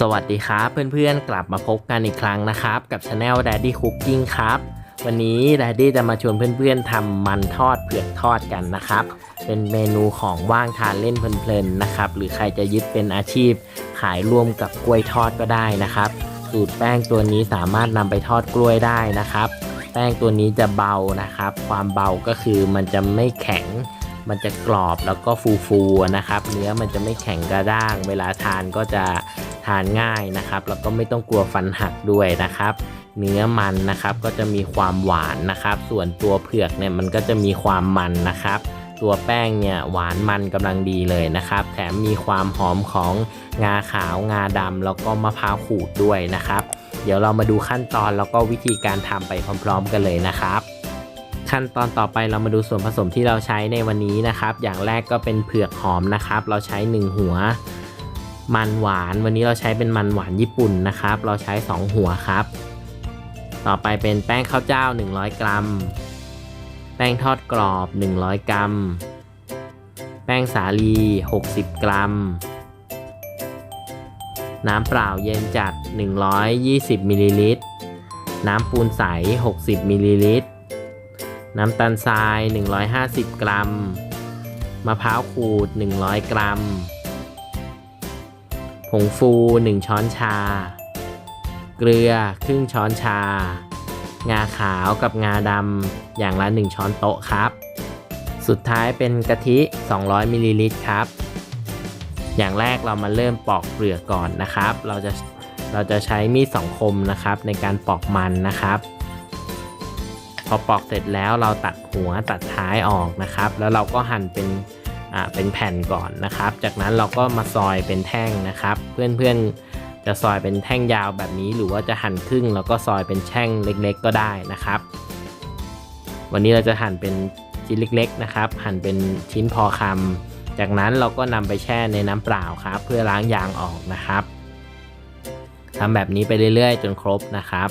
สวัสดีครับเพื่อนๆ กลับมาพบกันอีกครั้งนะครับ กับช anel Daddy Cooking ครับ วันนี้ Daddy จะมาชวนเพื่อนๆทำมันทอดเผือกทอดกันนะครับ เป็นเมนูของว่างทานเล่นเพลินๆนะครับ หรือใครจะยึดเป็นอาชีพ ขายร่วมกับกล้วยทอดก็ได้นะครับ สูตรแป้งตัวนี้สามารถนำไปทอดกล้วยได้นะครับ แป้งตัวนี้จะเบานะครับ ความเบาก็คือมันจะไม่แข็งมันจะกรอบแล้วก็ฟูๆนะครับ เนื้อมันจะไม่แข็งกระด้าง เวลาทานก็จะ ทานง่ายนะครับ แล้วก็ไม่ต้องกลัวฟันหักด้วยนะครับ เนื้อมันนะครับก็จะมีความหวานนะครับ ส่วนตัวเผือกเนี่ยมันก็จะมีความมันนะครับ ตัวแป้งเนี่ยหวานมันกำลังดีเลยนะครับ แถมมีความหอมของงาขาวงาดำแล้วก็มะพร้าวขูดด้วยนะครับ เดี๋ยวเรามาดูขั้นตอนแล้วก็วิธีการทำไปพร้อม ๆ กันเลยนะครับขั้นตอนต่อไปเรามาดูส่วนผสมที่เราใช้ในวันนี้นะครับ อย่างแรกก็เป็นเผือกหอมนะครับ เราใช้ 1 หัว มันหวาน วันนี้เราใช้เป็นมันหวานญี่ปุ่นนะครับ เราใช้ 2 หัวครับ ต่อไปเป็นแป้งข้าวเจ้า 100 กรัม แป้งทอดกรอบ 100 กรัม แป้งสาลี 60 กรัม น้ำเปล่าเย็นจัด 120 มิลลิลิตร น้ำปูนใส 60 มิลลิลิตร น้ำตาลทราย 150 กรัม มะพร้าวขูด 100 กรัม ผงฟู 1 ช้อนชา เกลือครึ่งช้อนชา งาขาวกับงาดำอย่างละ 1 ช้อนโต๊ะครับ สุดท้ายเป็นกะทิ 200มิลลิลิตรครับ อย่างแรกเรามาเริ่มปอกเปลือกก่อนนะครับ เราจะเราจะใช้มีดสองคมนะครับในการปอกมันนะครับ พอปอกเสร็จแล้วเราตัดหัวตัดท้ายออกนะครับ แล้วเราก็หั่นเป็น อ่าเป็นแผ่นก่อนนะครับ จากนั้นเราก็มาซอยเป็นแท่งนะครับ เพื่อนๆจะซอยเป็นแท่งยาวแบบนี้ หรือว่าจะหั่นครึ่งแล้วก็ซอยเป็นแท่งเล็กๆ ก็ได้นะครับ วันนี้เราจะหั่นเป็นชิ้นเล็กๆนะครับ หั่นเป็นชิ้นพอคำจากนั้นเราก็นำไปแช่ในน้ำเปล่าครับ เพื่อล้างยางออกนะครับทำแบบนี้ไปเรื่อยๆ จนครบนะครับ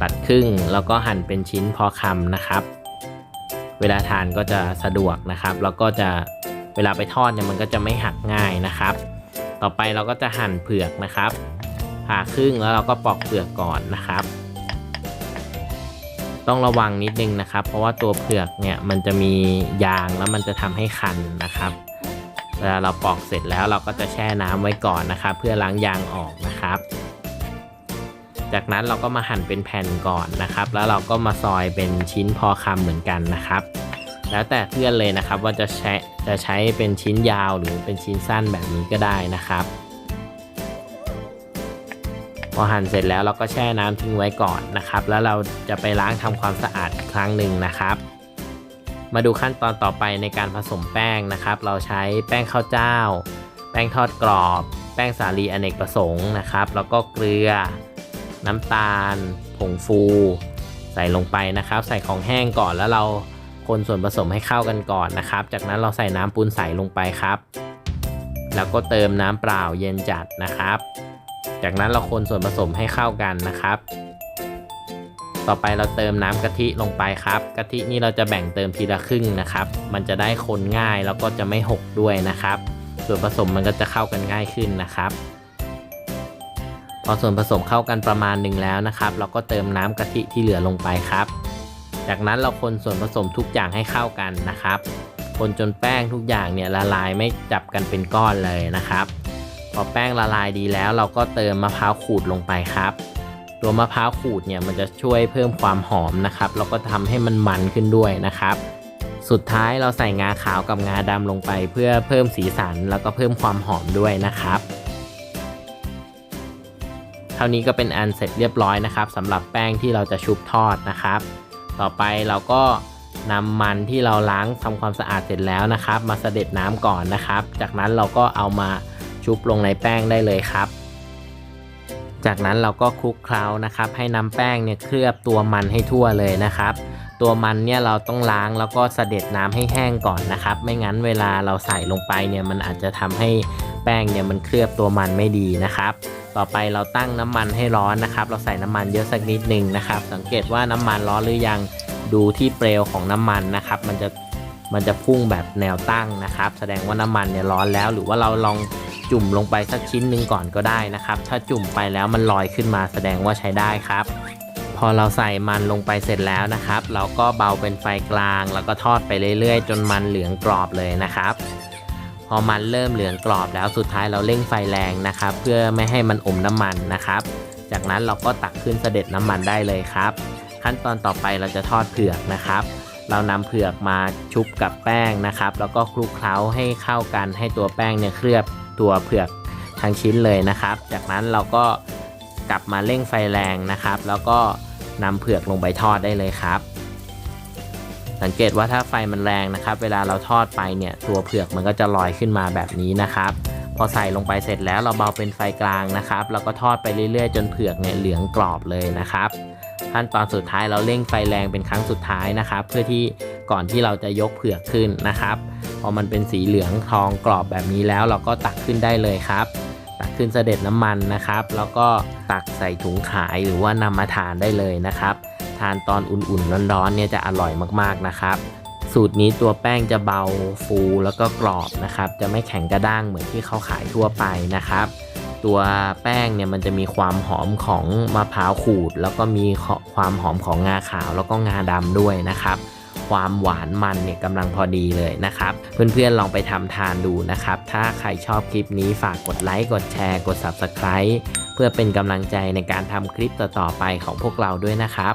ตัดครึ่งแล้วก็หั่นเป็นชิ้นพอคำนะครับ เวลาทานก็จะสะดวกนะครับ แล้วก็จะเวลาไปทอดเนี่ยมันก็จะไม่หักง่ายนะครับ ต่อไปเราก็จะหั่นเผือกนะครับผ่าครึ่งแล้วเราก็ปอกเปลือกก่อนนะครับ ต้องระวังนิดนึงนะครับ เพราะว่าตัวเผือกเนี่ยมันจะมียางแล้วมันจะทำให้คันนะครับเวลาเราปอกเสร็จแล้วเราก็จะแช่น้ำไว้ก่อนนะครับ เพื่อล้างยางออกนะครับ จากนั้นเราก็มาหั่นเป็นแผ่นก่อนนะครับ แล้วเราก็มาซอยเป็นชิ้นพอคำเหมือนกันนะครับ แล้วแต่เพื่อนเลยนะครับว่าจะใช้จะใช้เป็นชิ้นยาวหรือเป็นชิ้นสั้นแบบนี้ก็ได้นะครับ พอหั่นเสร็จแล้วเราก็แช่น้ำทิ้งไว้ก่อนนะครับ แล้วเราจะไปล้างทำความสะอาดอีกครั้งหนึ่งนะครับ มาดูขั้นตอนต่อไปในการผสมแป้งนะครับ เราใช้แป้งข้าวเจ้า แป้งทอดกรอบ แป้งสาลีอเนกประสงค์นะครับ แล้วก็เกลือ น้ำตาล ผงฟู ใส่ลงไปนะครับ ใส่ของแห้งก่อนแล้วเราคนส่วนผสมให้เข้ากันก่อนนะครับ จากนั้นเราใส่น้ำปูนใสลงไปครับ แล้วก็เติมน้ำเปล่าเย็นจัดนะครับ จากนั้นเราคนส่วนผสมให้เข้ากันนะครับ ต่อไปเราเติมน้ำกะทิลงไปครับกะทินี่เราจะแบ่งเติมทีละครึ่งนะครับ มันจะได้คนง่ายแล้วก็จะไม่หกด้วยนะครับ ส่วนผสมมันก็จะเข้ากันง่ายขึ้นนะครับ อส่วนผสมเข้ากันประมาณหนึ่งแล้วนะครับ เราก็เติมน้ำกะทิที่เหลือลงไปครับ จากนั้นเราคนส่วนผสมทุกอย่างให้เข้ากันนะครับ คนจนแป้งทุกอย่างเนี่ยละลายไม่จับกันเป็นก้อนเลยนะครับ พอแป้งละลายดีแล้ว เราก็เติมมะพร้าวขูดลงไปครับตัวมะพร้าวขูดเนี่ยมันจะช่วยเพิ่มความหอมนะครับแล้วก็ทำให้มันมันขึ้นด้วยนะครับ สุดท้ายเราใส่งาขาวกับงาดำลงไป เพื่อเพิ่มสีสันแล้วก็เพิ่มความหอมด้วยนะครับ ท่านี้ก็เป็นอันเสร็จเรียบร้อยนะครับสำหรับแป้งที่เราจะชุบทอดนะครับ ต่อไปเราก็นำมันที่เราล้างทำความสะอาดเสร็จแล้วนะครับ มาเสด็จน้ำก่อนนะครับ จากนั้นเราก็เอามาชุบลงในแป้งได้เลยครับ จากนั้นเราก็คลุกเคล้านะครับ ให้น้ำแป้งเนี่ยเคลือบตัวมันให้ทั่วเลยนะครับ ตัวมันเนี่ยเราต้องล้างแล้วก็เสด็จน้ำให้แห้งก่อนนะครับ ไม่งั้นเวลาเราใส่ลงไปเนี่ยมันอาจจะทำให้แป้งเนี่ยมันเคลือบตัวมันไม่ดีนะครับ ต่อไปเราตั้งน้ำมันให้ร้อนนะครับ เราใส่น้ำมันเยอะสักนิดหนึ่งนะครับ สังเกตว่าน้ำมันร้อนหรือยังดูที่เปลวของน้ำมันนะครับ มันจะมันจะพุ่งแบบแนวตั้งนะครับ แสดงว่าน้ำมันเนี่ยร้อนแล้ว หรือว่าเราลองจุ่มลงไปสักชิ้นหนึ่งก่อนก็ได้นะครับ ถ้าจุ่มไปแล้วมันลอยขึ้นมาแสดงว่าใช้ได้ครับ พอเราใส่มันลงไปเสร็จแล้วนะครับ เราก็เบาเป็นไฟกลาง แล้วก็ทอดไปเรื่อยๆ จนมันเหลืองกรอบเลยนะครับ พอมันเริ่มเหลืองกรอบแล้วสุดท้ายเราเร่งไฟแรงนะครับ เพื่อไม่ให้มันอมน้ำมันนะครับ จากนั้นเราก็ตักขึ้นเสด็จน้ำมันได้เลยครับ ขั้นตอนต่อไปเราจะทอดเผือกนะครับ เรานำเผือกมาชุบกับแป้งนะครับ แล้วก็คลุกเคล้าให้เข้ากันให้ตัวแป้งเนี่ยเคลือบตัวเผือกทั้งชิ้นเลยนะครับ จากนั้นเราก็กลับมาเร่งไฟแรงนะครับ แล้วก็นำเผือกลงไปทอดได้เลยครับ สังเกตว่าถ้าไฟมันแรงนะครับ เวลาเราทอดไปเนี่ยตัวเผือกมันก็จะลอยขึ้นมาแบบนี้นะครับ พอใส่ลงไปเสร็จแล้วเราเบาเป็นไฟกลางนะครับ แล้วก็ทอดไปเรื่อยๆ จนเผือกเนี่ยเหลืองกรอบเลยนะครับ ขั้นตอนสุดท้ายเราเร่งไฟแรงเป็นครั้งสุดท้ายนะครับ เพื่อที่ก่อนที่เราจะยกเผือกขึ้นนะครับ พอมันเป็นสีเหลืองทองกรอบแบบนี้แล้วเราก็ตักขึ้นได้เลยครับตักขึ้นเสด็จน้ำมันนะครับ แล้วก็ตักใส่ถุงขายหรือว่านำมาทานได้เลยนะครับ ทานตอนอุ่นๆร้อนๆเนี่ยจะอร่อยมากๆนะครับ สูตรนี้ตัวแป้งจะเบาฟูแล้วก็กรอบนะครับ จะไม่แข็งกระด้างเหมือนที่เขาขายทั่วไปนะครับ ตัวแป้งเนี่ยมันจะมีความหอมของมะพร้าวขูด แล้วก็มีความหอมของงาขาวแล้วก็งาดำด้วยนะครับความหวานมันเนี่ยกำลังพอดีเลยนะครับ เพื่อนๆลองไปทำทานดูนะครับ ถ้าใครชอบคลิปนี้ฝากกดไลค์กดแชร์กด Subscribe เพื่อเป็นกำลังใจในการทำคลิปต่อๆไปของพวกเราด้วยนะครับ